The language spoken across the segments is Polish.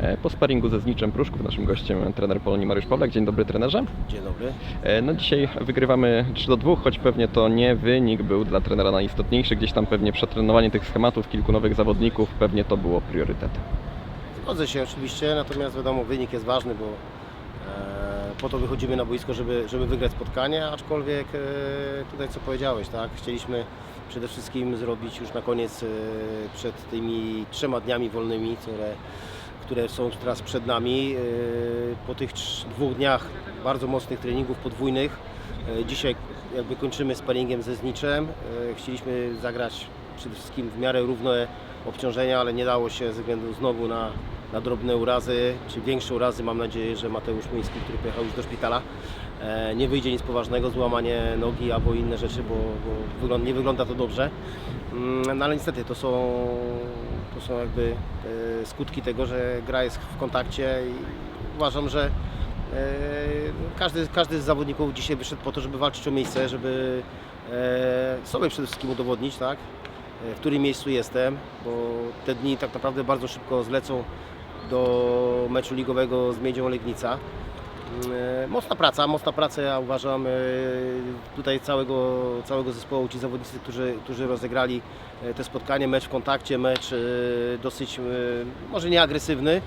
E, Po sparingu ze Zniczem Pruszków naszym gościem trener Polonii Mariusz Pawlak. Dzień dobry trenerze. Dzień dobry. E, No dzisiaj wygrywamy 3 do 2, choć pewnie to nie wynik był dla trenera najistotniejszy. Gdzieś tam pewnie przetrenowanie tych schematów, kilku nowych zawodników, pewnie to było priorytetem. Zgodzę się oczywiście, natomiast wiadomo, wynik jest ważny, bo e, po to wychodzimy na boisko, żeby, żeby wygrać spotkanie, aczkolwiek tutaj co powiedziałeś, tak? Chcieliśmy przede wszystkim zrobić już na koniec przed tymi trzema dniami wolnymi, które, które są teraz przed nami. E, po tych dwóch dniach bardzo mocnych treningów podwójnych. E, dzisiaj jakby kończymy sparingiem ze Zniczem. E, chcieliśmy zagrać przede wszystkim w miarę równe obciążenia, ale nie dało się ze względu znowu na, na drobne urazy, czy większe urazy. Mam nadzieję, że Mateusz Młyński, który pojechał już do szpitala, e, nie wyjdzie nic poważnego, złamanie nogi albo inne rzeczy, bo, bo nie wygląda to dobrze. Mm, No ale niestety to są, to są jakby e, skutki tego, że gra jest w kontakcie i uważam, że e, każdy, każdy z zawodników dzisiaj wyszedł po to, żeby walczyć o miejsce, żeby sobie przede wszystkim udowodnić, tak? w którym miejscu jestem, bo te dni tak naprawdę bardzo szybko zlecą do meczu ligowego z Miedzią Legnica. E, Mocna praca, mocna praca ja uważam e, tutaj całego, całego zespołu, ci zawodnicy, którzy, którzy rozegrali e, te spotkanie, mecz w kontakcie, mecz dosyć, może nie agresywny,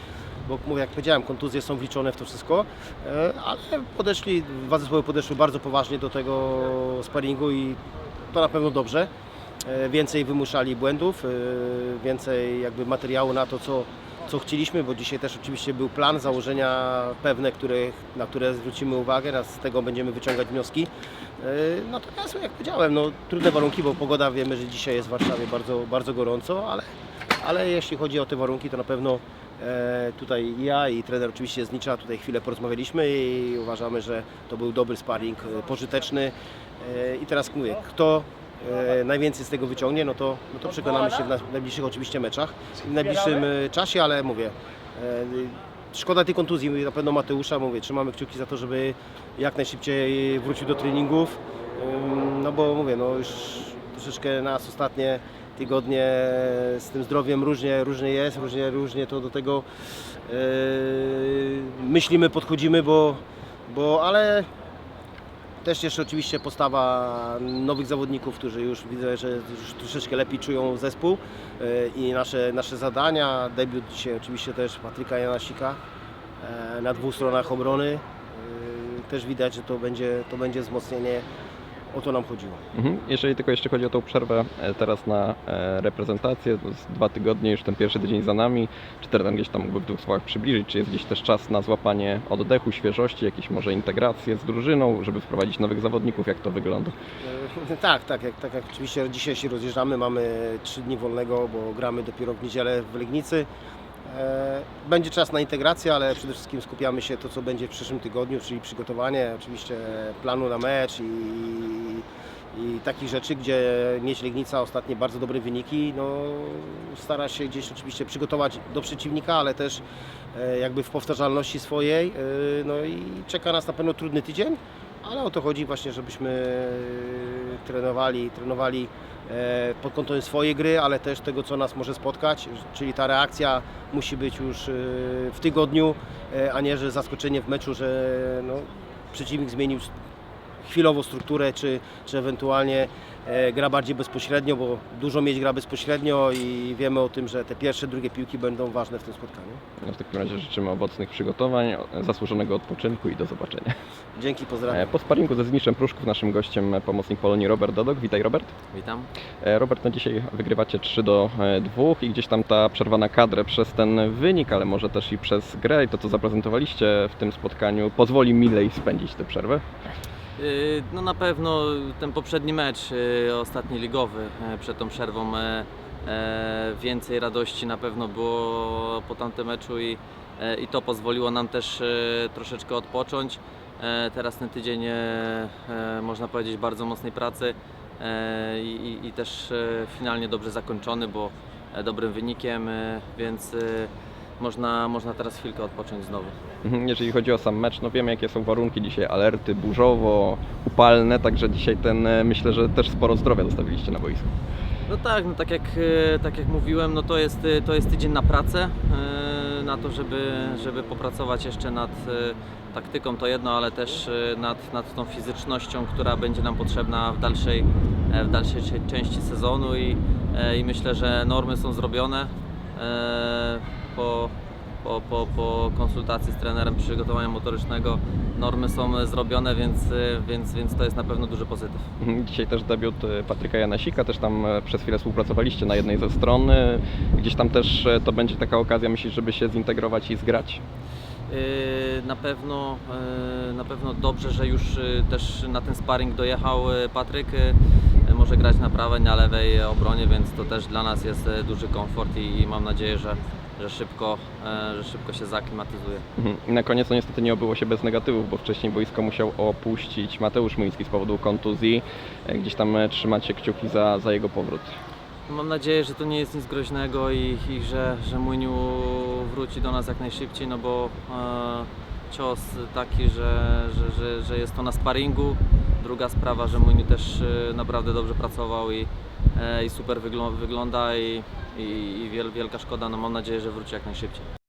bo jak powiedziałem, kontuzje są wliczone w to wszystko, ale podeszli, dwa zespoły podeszły bardzo poważnie do tego sparingu i to na pewno dobrze więcej wymuszali błędów, więcej jakby materiału na to, co, co chcieliśmy, bo dzisiaj też oczywiście był plan, założenia pewne, które, na które zwrócimy uwagę, a z tego będziemy wyciągać wnioski. E, Natomiast jak powiedziałem, no, trudne warunki, bo pogoda wiemy, że dzisiaj jest w Warszawie bardzo, bardzo gorąco, ale, ale jeśli chodzi o te warunki, to na pewno e, tutaj ja i trener oczywiście z Nicza tutaj chwilę porozmawialiśmy i uważamy, że to był dobry sparring, e, pożyteczny. I teraz mówię, kto e, najwięcej z tego wyciągnie, no to, no to przekonamy się w na- w najbliższych oczywiście meczach, w najbliższym e, czasie, ale mówię, e, szkoda tej kontuzji, mówię, na pewno Mateusza, mówię, trzymamy kciuki za to, żeby jak najszybciej wrócił do treningów, no bo mówię, no już troszeczkę nas ostatnie tygodnie z tym zdrowiem różnie, różnie jest, różnie, różnie to do tego myślimy, podchodzimy, bo, bo ale też jeszcze oczywiście postawa nowych zawodników, którzy już widzę, że już troszeczkę lepiej czują zespół e, i nasze, nasze zadania. Debiut dzisiaj oczywiście też Patryka Janasika e, na dwóch stronach obrony. E, Też widać, że to będzie, to będzie wzmocnienie. O to nam chodziło. Mhm. Jeżeli tylko jeszcze chodzi o tą przerwę e, teraz na e, reprezentację, to jest dwa tygodnie, już ten pierwszy tydzień za nami. Czy trener gdzieś tam mógłby w dwóch słowach przybliżyć, czy jest gdzieś też czas na złapanie oddechu, świeżości, jakieś może integrację z drużyną, żeby wprowadzić nowych zawodników, jak to wygląda? E, Tak, tak, jak, tak jak oczywiście dzisiaj się rozjeżdżamy, mamy trzy dni wolnego, bo gramy dopiero w niedzielę w Legnicy. E, Będzie czas na integrację, ale przede wszystkim skupiamy się to, co będzie w przyszłym tygodniu, czyli przygotowanie oczywiście planu na mecz i, i takich rzeczy, gdzie Mieć Legnica ostatnie bardzo dobre wyniki, no, stara się gdzieś oczywiście przygotować do przeciwnika, ale też e, jakby w powtarzalności swojej. e, No i czeka nas na pewno trudny tydzień, ale o to chodzi właśnie, żebyśmy trenowali, trenowali pod kątem swojej gry, ale też tego, co nas może spotkać, czyli ta reakcja musi być już e, w tygodniu, e, a nie, że zaskoczenie w meczu, że no, przeciwnik zmienił chwilowo strukturę, czy, czy ewentualnie e, gra bardziej bezpośrednio, bo dużo mieć gra bezpośrednio i wiemy o tym, że te pierwsze, drugie piłki będą ważne w tym spotkaniu. No w takim razie życzymy owocnych przygotowań, e, zasłużonego odpoczynku i do zobaczenia. Dzięki, E, pozdrawiam. Po sparingu ze Zniczem Pruszków naszym gościem e, pomocnik Polonii Robert Dodok. Witaj Robert. Witam. E, Robert, no dzisiaj wygrywacie 3 do 2 i gdzieś tam ta przerwa na kadrę przez ten wynik, ale może też i przez grę i to, co zaprezentowaliście w tym spotkaniu, pozwoli milej spędzić tę przerwę. Yy, No na pewno ten poprzedni mecz, yy, ostatni ligowy, yy, przed tą przerwą, więcej radości na pewno było po tamtym meczu i, i to pozwoliło nam też troszeczkę odpocząć. Teraz ten tydzień, można powiedzieć, bardzo mocnej pracy i, i- też finalnie dobrze zakończony, bo dobrym wynikiem, więc można, można teraz chwilkę odpocząć znowu. Mhm, Jeżeli chodzi o sam mecz, no wiemy jakie są warunki dzisiaj, alerty burzowo, upalne, także dzisiaj ten, e, myślę, że też sporo zdrowia zostawiliście na boisku. No tak, no tak jak, e, tak jak mówiłem, no to jest, e, to jest tydzień na pracę. e, na to, żeby, żeby popracować jeszcze nad e, taktyką to jedno, ale też e, nad, nad tą fizycznością, która będzie nam potrzebna w dalszej, e, w dalszej cze- części sezonu i, e, i myślę, że normy są zrobione. E, Po, po, po, po konsultacji z trenerem przygotowania motorycznego normy są zrobione, więc, e, więc, więc to jest na pewno duży pozytyw. Mhm, Dzisiaj też debiut e, Patryka Janasika, też tam e, przez chwilę współpracowaliście na jednej ze stron. E, Gdzieś tam też e, to będzie taka okazja, myślisz, żeby się zintegrować i zgrać. Yy, Na pewno, na pewno dobrze, że już też na ten sparring dojechał Patryk. Może grać na prawej, na lewej obronie, więc to też dla nas jest yy, duży komfort i mam nadzieję, że, że, szybko, yy, że szybko się zaklimatyzuje. Mhm. I na koniec no niestety nie obyło się bez negatywów, bo wcześniej boisko musiał opuścić Mateusz Muński z powodu kontuzji. E, Gdzieś tam e, trzymacie kciuki za, za jego powrót. Mam nadzieję, że to nie jest nic groźnego i, i że, że Muniu wróci do nas jak najszybciej, no bo e, cios taki, że, że, że, że jest to na sparingu. Druga sprawa, że Muniu też e, naprawdę dobrze pracował i, e, i super wyglą- wygląda i, i, i wiel, wielka szkoda. No mam nadzieję, że wróci jak najszybciej.